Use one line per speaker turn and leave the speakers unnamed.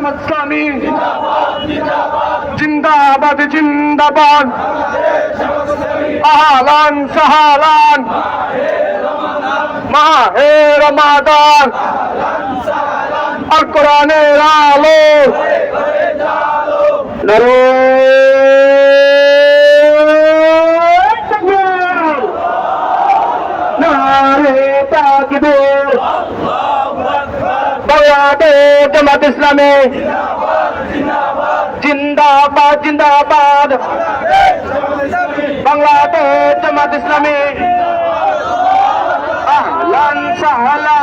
জাম ইসলামী জিন্দাবাদ জিন্দাবাদ। আহালান সাহালান। মাহে রমাদান। আর কোরআনের আলো। নারে তাকবীর। জামাত ইসলামে। জিন্দাবাদ জিন্দাবাদ। বাংলাদেশ জামাত ইসলামে। আহলান সাহলান